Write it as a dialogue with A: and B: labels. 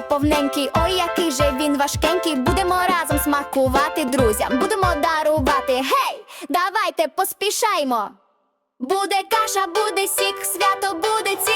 A: повненький, ой, який же він важкенький. Будемо разом смакувати друзям, будемо дарувати. Гей, давайте поспішаймо. Буде каша, буде сік, свято буде ці.